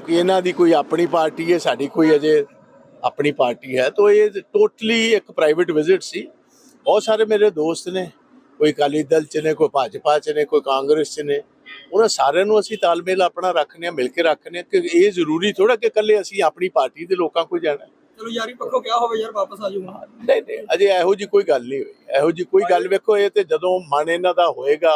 ਕਿ ਇਹਨਾਂ ਦੀ ਕੋਈ ਆਪਣੀ ਪਾਰਟੀ ਹੈ ਸਾਡੀ ਕੋਈ ਅਜੇ ਆਪਣੀ ਪਾਰਟੀ ਹੈ। ਤਾਂ ਇਹ ਟੋਟਲੀ ਇੱਕ ਪ੍ਰਾਈਵੇਟ ਵਿਜ਼ਿਟ ਸੀ। ਬਹੁਤ ਸਾਰੇ ਮੇਰੇ ਦੋਸਤ ਨੇ ਕੋਈ ਅਕਾਲੀ ਦਲ ਚ ਨੇ ਕੋਈ ਭਾਜਪਾ ਚ ਨੇ ਕੋਈ ਕਾਂਗਰਸ ਚ ਨੇ। ਉਹਨਾਂ ਸਾਰਿਆਂ ਨੂੰ ਅਸੀਂ ਤਾਲਮੇਲ ਆਪਣਾ ਰੱਖਨੇ ਆ ਮਿਲ ਕੇ ਰੱਖਨੇ ਕਿ ਇਹ ਜ਼ਰੂਰੀ ਥੋੜਾ ਕਿ ਇਕੱਲੇ ਅਸੀਂ ਆਪਣੀ ਪਾਰਟੀ ਦੇ ਲੋਕਾਂ ਕੋਲ ਜਾਣਾ ਚਲੋ ਯਾਰੀ ਪੱਖੋਂ ਕਿਹਾ ਹੋਵੇ ਯਾਰ ਵਾਪਸ ਆ ਜਾਊਗਾ ਨਹੀਂ ਨਹੀਂ ਅਜੇ ਇਹੋ ਜੀ ਕੋਈ ਗੱਲ ਨਹੀਂ ਹੋਈ। ਇਹੋ ਜੀ ਕੋਈ ਗੱਲ ਵੇਖੋ ਇਹ ਤੇ ਜਦੋਂ ਮਨ ਇਹਨਾਂ ਦਾ ਹੋਏਗਾ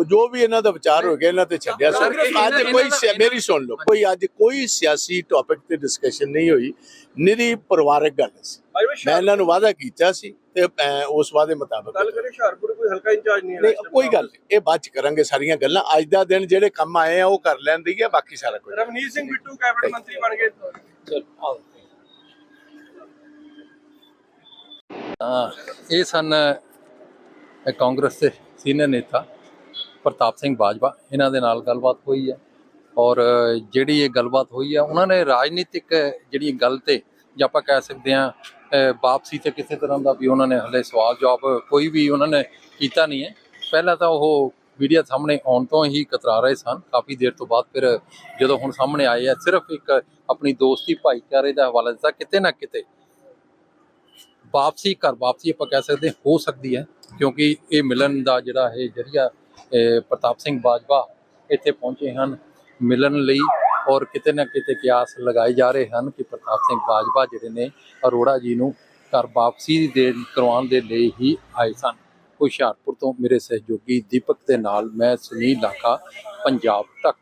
ਉਹ ਜੋ ਵੀ ਇਹਨਾਂ ਦਾ ਵਿਚਾਰ ਹੋ ਗਿਆ ਇਹਨਾਂ ਤੇ ਛੱਡਿਆ ਸਰ। ਅੱਜ ਕੋਈ ਮੇਰੀ ਸੁਣ ਲਓ ਕੋਈ ਅੱਜ ਕੋਈ ਸਿਆਸੀ ਟੌਪਿਕ ਤੇ ਡਿਸਕਸ਼ਨ ਨਹੀਂ ਹੋਈ। ਨਿਰੀ ਪਰਿਵਾਰਕ ਗੱਲ ਸੀ। ਮੈਂ ਇਹਨਾਂ ਨੂੰ ਵਾਅਦਾ ਕੀਤਾ ਸੀ ਤੇ ਉਸ ਵਾਅਦੇ ਮੁਤਾਬਕ ਗੱਲ ਕਰੇ ਹੁਸ਼ਿਆਰਪੁਰ ਕੋਈ ਹਲਕਾ ਇੰਚਾਰਜ ਨਹੀਂ ਹੈ। ਨਹੀਂ ਕੋਈ ਗੱਲ ਇਹ ਬਾਅਦ ਚ ਕਰਾਂਗੇ ਸਾਰੀਆਂ ਗੱਲਾਂ। ਅੱਜ ਦਾ ਦਿਨ ਜਿਹੜੇ ਕੰਮ ਆਏ ਆ ਉਹ ਕਰ ਲੈਂਦੀ ਹੈ ਬਾਕੀ ਸਾਰਾ ਕੁਝ। ਰਵਨੀਤ ਸਿੰਘ ਬਿੱਟੂ ਕੈਬਨਿਟ ਮੰਤਰੀ ਬਣ ਗਏ ਇਹ ਸਨ ਕਾਂਗਰਸ ਦੇ ਸੀਨੀਅਰ ਨੇਤਾ ਪ੍ਰਤਾਪ ਸਿੰਘ ਬਾਜਵਾ, ਇਹਨਾਂ ਦੇ ਨਾਲ ਗੱਲਬਾਤ ਹੋਈ ਹੈ। ਔਰ ਜਿਹੜੀ ਇਹ ਗੱਲਬਾਤ ਹੋਈ ਹੈ, ਉਹਨਾਂ ਨੇ ਰਾਜਨੀਤਿਕ ਜਿਹੜੀ ਗੱਲ ਤੇ ਜਾਂ ਆਪਾਂ ਕਹਿ ਸਕਦੇ ਹਾਂ ਵਾਪਸੀ ਤੇ ਕਿਸੇ ਤਰ੍ਹਾਂ ਦਾ ਵੀ ਉਹਨਾਂ ਨੇ ਹਲੇ ਸਵਾਲ ਜਵਾਬ ਕੋਈ ਵੀ ਉਹਨਾਂ ਨੇ ਕੀਤਾ ਨਹੀਂ ਹੈ। ਪਹਿਲਾਂ ਤਾਂ ਉਹ ਮੀਡੀਆ ਸਾਹਮਣੇ ਆਉਣ ਤੋਂ ਹੀ ਕਤਰਾ ਰਹੇ ਸਨ। ਕਾਫੀ ਦੇਰ ਤੋਂ ਬਾਅਦ ਫਿਰ ਜਦੋਂ ਹੁਣ ਸਾਹਮਣੇ ਆਏ ਆ, ਸਿਰਫ ਇੱਕ ਆਪਣੀ ਦੋਸਤੀ ਭਾਈਚਾਰੇ ਦਾ ਹਵਾਲਾ ਦਿੱਤਾ, ਕਿਤੇ ਨਾ ਕਿਤੇ। ਵਾਪਸੀ, ਘਰ ਵਾਪਸੀ ਆਪਾਂ ਕਹਿ ਸਕਦੇ ਹੋ ਸਕਦੀ ਹੈ, ਕਿਉਂਕਿ ਇਹ ਮਿਲਣ ਦਾ ਜਿਹੜਾ ਇਹ ਜਰੀਆ ਪ੍ਰਤਾਪ ਸਿੰਘ ਬਾਜਵਾ ਇੱਥੇ ਪਹੁੰਚੇ ਹਨ, ਮਿਲਣ ਲਈ ਔਰ ਕਿਤੇ ਨਾ ਕਿਤੇ ਕਿਆਸ ਲਗਾਏ ਜਾ ਰਹੇ ਹਨ ਕਿ ਪ੍ਰਤਾਪ ਸਿੰਘ ਬਾਜਵਾ ਜਿਹੜੇ ਨੇ ਅਰੋੜਾ ਜੀ ਨੂੰ ਘਰ ਵਾਪਸੀ ਦੇ ਕਰਵਾਉਣ ਦੇ ਲਈ ਹੀ ਆਏ ਸਨ। ਹੁਸ਼ਿਆਰਪੁਰ ਤੋਂ ਮੇਰੇ ਸਹਿਯੋਗੀ ਦੀਪਕ ਦੇ ਨਾਲ ਮੈਂ ਸੁਨੀਲ ਲਾਖਾ ਪੰਜਾਬ ਤੱਕ।